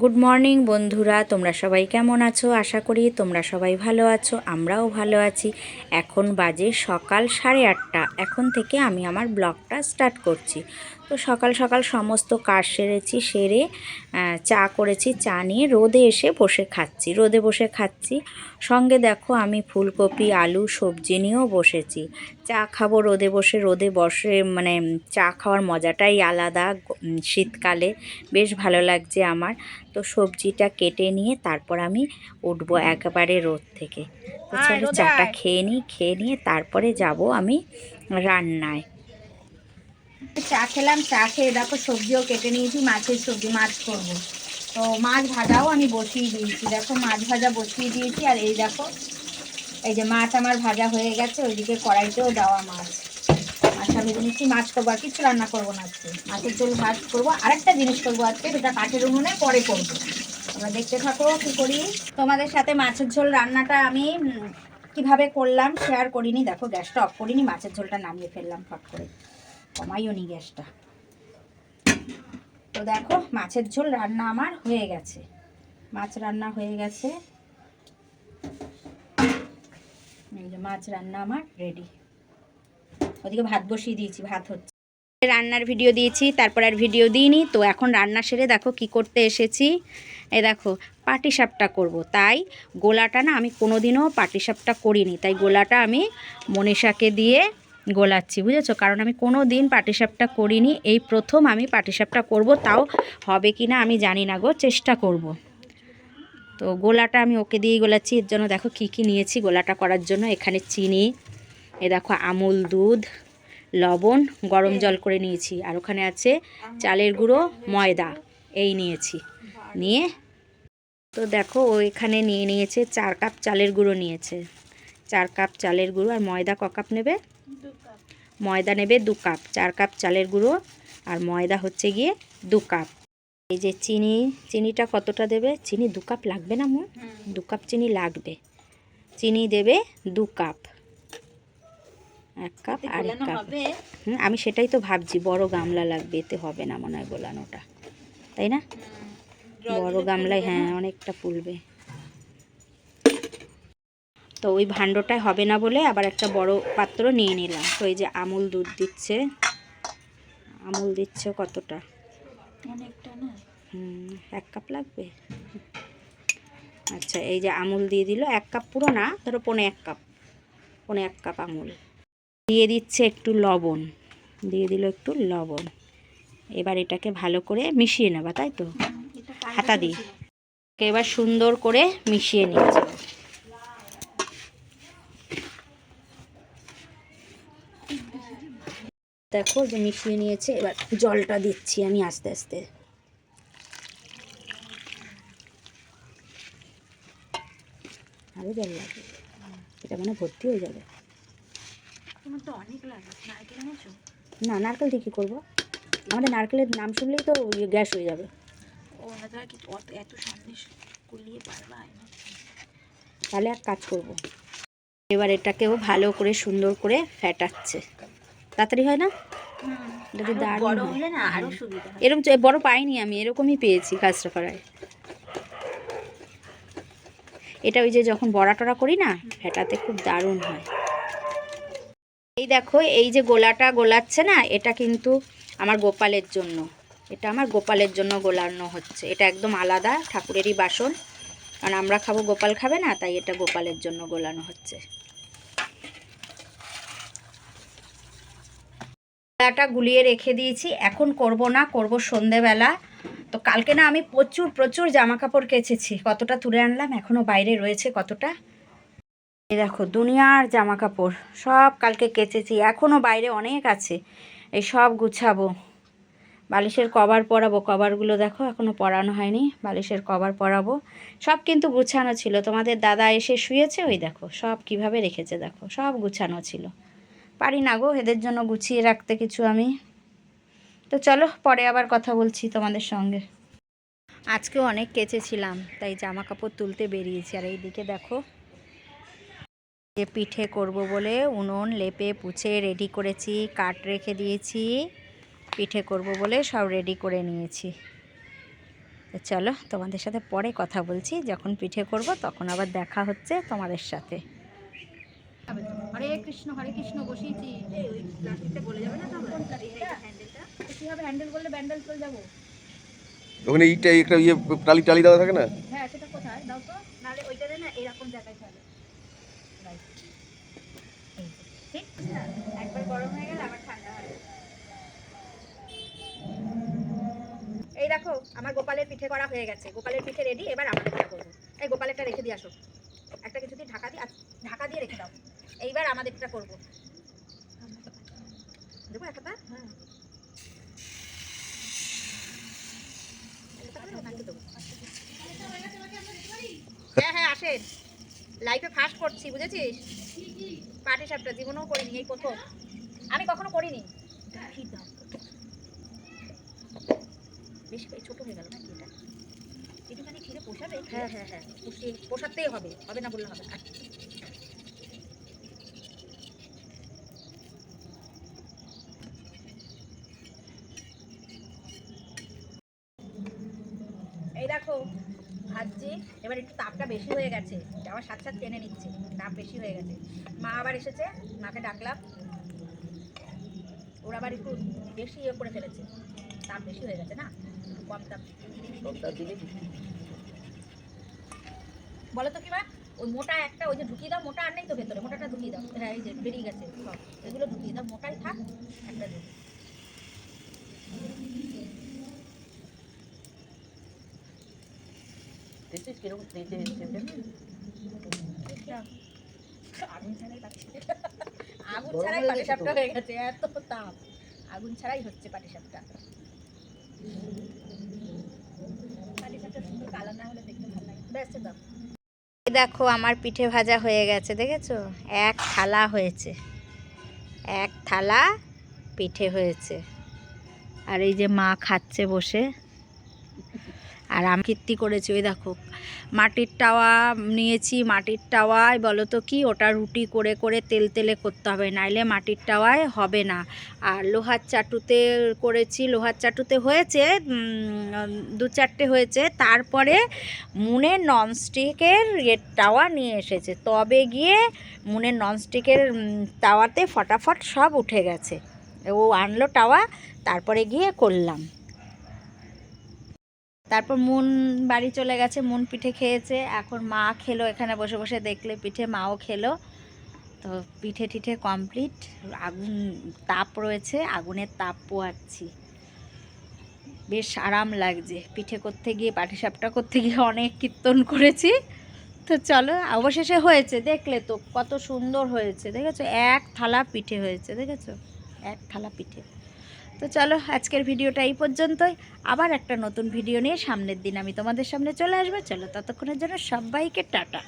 Good morning বন্ধুরা। তোমরা সবাই কেমন আছো? আশা করি তোমরা সবাই ভালো আছো, আমরাও ভালো আছি। এখন বাজে সকাল সাড়ে আটটা। এখন থেকে আমি আমার ব্লগটা স্টার্ট করছি। তো সকাল সকাল সমস্ত কাজ সেরেছি সেরে চা করেছি চা নিয়ে রোদে এসে বসে খাচ্ছি রোদে বসে খাচ্ছি। সঙ্গে দেখো আমি ফুলকপি আলু সবজি নিয়েও বসেছি। চা খাব রোদে বসে রোদে বসে মানে চা খাওয়ার মজাটাই আলাদা শীতকালে বেশ ভালো লাগছে আমার। তো সবজিটা কেটে নিয়ে তারপর আমি উঠবো একেবারে রোদ থেকে। তো আয়, চলো চাটা খেয়ে নিই খেয়ে নিয়ে তারপরে যাব আমি রান্নায়। চা খেলাম, চা খেয়ে দেখো সবজিও কেটে নিয়েছি, মাছের সবজি, মাছ করব। তো মাছ ভাজাও আমি বসিয়ে দিয়েছি, দেখো মাছ ভাজা বসিয়ে দিয়েছি, আর এই দেখো, এই যে মাছ আমার ভাজা হয়ে গেছে, ওইদিকে কড়াইতেও দেওয়া মাছ। মাছটা ভেজে নিচ্ছি মাছ করব, আর কিছু রান্না করব না আজকে। মাছের ঝোল ভাত করব, আরেকটা জিনিস করব আজকে, সেটা কাঠের উনুনে পরে করব। তোমরা দেখতে থাকো কী করি। তোমাদের সাথে মাছের ঝোল রান্নাটা আমি কীভাবে করলাম শেয়ার করিনি, দেখো গ্যাসটা অফ করিনি, মাছের ঝোলটা নামিয়ে ফেললাম, ফট করে। কমাইও গ্যাসটা। তো দেখো, মাছের ঝোল রান্না আমার হয়ে গেছে। মাছ রান্না হয়ে গেছে। মাছ রান্না আমার রেডি ওদিকে ভাত বসিয়ে দিয়েছি, ভাত হচ্ছে। রান্নার ভিডিও দিয়েছি, তারপর আর ভিডিও দিইনি। তো এখন রান্না সেরে দেখো কি করতে এসেছি। এ দেখো, পাটিসাপটা করব। তাই গোলাটা না আমি কোনোদিনও পাটিসাপটা করিনি। তাই গোলাটা আমি মনীষাকে দিয়ে গোলাচ্ছি, বুঝেছ? কারণ আমি কোনো দিন পাটিসাপটা করিনি, এই প্রথম আমি পাটিসাপটা করব, তাও হবে কি না আমি জানি না গো, চেষ্টা করব। তো গোলাটা আমি ওকে দিয়েই গোলাচ্ছি, এর জন্য দেখো কি কি নিয়েছি গোলাটা করার জন্য, এখানে চিনি, এ দেখো আমুল দুধ, লবণ, গরম জল করে নিয়েছি, আর ওখানে আছে চালের গুঁড়ো, ময়দা, এই নিয়েছি। নিয়ে তো দেখো ও এখানে নিয়ে নিয়েছে চার কাপ চালের গুঁড়ো নিয়েছে, চার কাপ চালের গুঁড়ো আর ময়দা ক কাপ নেবে? ময়দা নেবে দু কাপ চার কাপ চালের গুঁড়ো আর ময়দা হচ্ছে গিয়ে দু কাপ। এই যে চিনি চিনিটা কতটা দেবে? চিনি দু কাপ লাগবে না মো? দু কাপ চিনি লাগবে। চিনি দেবে দু কাপ। এক কাপ আর এক কাপ। হুম, আমি সেটাই তো ভাবছি বড় গামলা লাগবে এতে হবে না মনে হয় গোলানোটা। তাই না? বড় গামলায় হ্যাঁ অনেকটা ফুলবে। তো ওই ভাণ্ডটায় হবে না বলে আবার একটা বড় পাত্র নিয়ে নিলাম। তো এই যে আমুল দুধ দিচ্ছে। আমুল দিচ্ছে কতটা? অনেকটা না? হুম এক কাপ লাগবে? আচ্ছা এই যে আমুল দিয়ে দিল এক কাপ পুরো না ধরো পনে এক কাপ। পনে এক কাপ আমুল। দিয়ে দিচ্ছে একটু লবণ। দিয়ে দিল একটু লবণ। এবার এটাকে ভালো করে মিশিয়ে নেবা তাই তো? হাতা দিয়ে। এবার সুন্দর করে মিশিয়ে নিচ্ছে। দেখো যে মিশিয়ে নিয়েছে এবার জলটা দিচ্ছি আমি আস্তে আস্তে। আরও জল লাগবে। এটা মানে ভর্তি হয়ে যাবে। তোমার তো অনেক লাগে। নারকেল এনেছো? না নারকেল দিয়ে কী করব? আমাদের নারকেলের নাম শুনলেই তো ইয়ে গ্যাস হয়ে যাবে। এত সন্দেশ কুলিয়ে পারবা? তাহলে এক কাজ করব। এবার এটাকেও ভালো করে সুন্দর করে ফ্যাটাচ্ছে তাড়াতাড়ি হয় না? দারুণ এরকম বড় পাইনি আমি এরকমই পেয়েছি কাজটাপাড়ায় এটা ওই যে যখন বড়া টড়া করি না ফেটাতে খুব দারুণ হয়। এই দেখো এই যে গোলাটা গোলাচ্ছে না এটা কিন্তু আমার গোপালের জন্য। এটা আমার গোপালের জন্য গোলানো হচ্ছে। এটা একদম আলাদা ঠাকুরেরই বাসন। কারণ আমরা খাব গোপাল খাবে না তাই এটা গোপালের জন্য গোলানো হচ্ছে। গোলাটা গুলিয়ে রেখে দিয়েছি। এখন করব না, করব সন্ধেবেলা। তো কালকে না আমি প্রচুর প্রচুর জামা কাপড় কেচেছি। কতটা তুলে আনলাম এখনও বাইরে রয়েছে কতটা? এই দেখো, দুনিয়ার জামা কাপড় সব কালকে কেচেছি এখনও বাইরে অনেক আছে। এই সব গুছাবো। বালিশের কভার পরাবো, কভারগুলো দেখো এখনও পরানো হয়নি, বালিশের কভার পরাবো। সব কিন্তু গুছানো ছিল। তোমাদের দাদা এসে শুয়েছে, ওই দেখো, সব কীভাবে রেখেছে দেখো, সব গুছানো ছিল। পারি না গো, এদের জন্য গুছিয়ে রাখতে কিছু আমি। তো চলো, পরে আবার কথা বলছি তোমাদের সঙ্গে। আজকেও অনেক কেচেছিলাম, তাই জামা কাপড় তুলতে বেরিয়েছি। আর এইদিকে দেখো যে পিঠে করব বলে উনুন লেপে পুছে রেডি করেছি কাঠ রেখে দিয়েছি, পিঠে করব বলে সব রেডি করে নিয়েছি। চলো, তোমাদের সাথে পরে কথা বলছি, যখন পিঠে করব তখন আবার দেখা হচ্ছে তোমাদের সাথে। হরে কৃষ্ণ হরে কৃষ্ণ বসিয়েছি। গলে যাবে না হ্যান্ডেল করলে ব্যান্ডেল চলে যাব? ওখানে ইটা একটা ইয়ে টালি টালি দেওয়া থাকে না? হ্যাঁ সেটা কোথায়? দাও তো। নাহলে ওইটাতে না এরকম জায়গায় ফেলে ঠিক? একবার গরম হয়ে গেলে আবার ঠান্ডা হবে এই দেখো আমার গোপালের পিঠে করা হয়ে গেছে। গোপালের পিঠে রেডি এবার আমাদেরটা করব। এই গোপালেরটা রেখে দিয়ে আসো। একটা কিছু দিয়ে ঢাকা দিয়ে আচ্ছা, ঢাকা দিয়ে রেখে দাও। এইবার আমাদেরটা করব। দেবো একটা হ্যাঁ। নাকি? হ্যাঁ হ্যাঁ আসেন। লাইফে ফার্স্ট করছি বুঝেছিস? পাটি সাপটা জীবনেও করিনি এই প্রথম। আমি কখনো করিনি। দাও ছোট হয়ে গেল না কি এটা? একটুখানি পোষাবে হ্যাঁ হ্যাঁ হ্যাঁ। পোষাতেই হবে হবে না বললে হবে দেখো ভাজছি এবার একটু তাপটা বেশি হয়ে গেছে। আমার সাথে সাথে টেনে নিচ্ছে তাপ বেশি হয়ে গেছে। মা আবার এসেছে মাকে ডাকলাম। ওরা আবার একটু বেশি ইয়ে করে ফেলেছে তাপ বেশি হয়ে গেছে না? কম তাপ। বলো তো কি বা ওই মোটা একটা ওই যে ঢুকিয়ে দাও মোটা আর নেই তো ভেতরে মোটাটা ঢুকিয়ে দাও। হ্যাঁ এই যে বেরিয়ে গেছে সব। এগুলো ঢুকিয়ে দাও মোটাই থাক একটা ঢুকিয়ে আগুন ছাড়াই পাটি আগুন ছাড়াই পাটি সাপটা হয়ে গেছে এত তাপ। আগুন ছাড়াই হচ্ছে পাটি সাপটা সুন্দর কালার না হলে দেখতে ভালো লাগে। ব্যাস দাও। দেখো আমার পিঠে ভাজা হয়ে গেছে দেখেছ? এক থালা হয়েছে। এক থালা পিঠে হয়েছে। আর এই যে মা খাচ্ছে বসে। আর আমি কীর্তি করেছি ওই দেখো। মাটির টাওয়া নিয়েছি মাটির টাওয়ায় বলো তো কি ওটা রুটি করে করে তেল তেলে করতে হবে নাইলে মাটির টাওয়ায় হবে না। আর লোহার চাটুতে করেছি লোহার চাটুতে হয়েছে দু চারটে হয়েছে তারপরে মুনের ননস্টিকের এর টাওয়া নিয়ে এসেছে। তবে গিয়ে মুনের ননস্টিকের উম, তাওয়াতে ফটাফট সব উঠে গেছে। ও আনলো টাওয়া তারপরে গিয়ে করলাম। তারপর মন বাড়ি চলে গেছে, মন পিঠে খেয়েছে। এখন মা খেলো এখানে বসে বসে দেখলে পিঠে, মাও খেলো। তো পিঠে টিঠে কমপ্লিট আগুন, তাপ রয়েছে, আগুনের তাপ পোয়াচ্ছি। বেশ আরাম লাগছে। পিঠে করতে গিয়ে, পাটিসাপটা করতে গিয়ে অনেক কীর্তন করেছি। তো চলো, অবশেষে হয়েছে, দেখলে তো, কত সুন্দর হয়েছে, দেখেছ? এক থালা পিঠে হয়েছে, দেখেছ? এক থালা পিঠে। তো চলো আজকের ভিডিওটা এই পর্যন্তই। আবার একটা নতুন ভিডিও নিয়ে সামনের দিন আমি তোমাদের সামনে চলে আসব। চলো ততক্ষণের জন্য সবাইকে টাটা।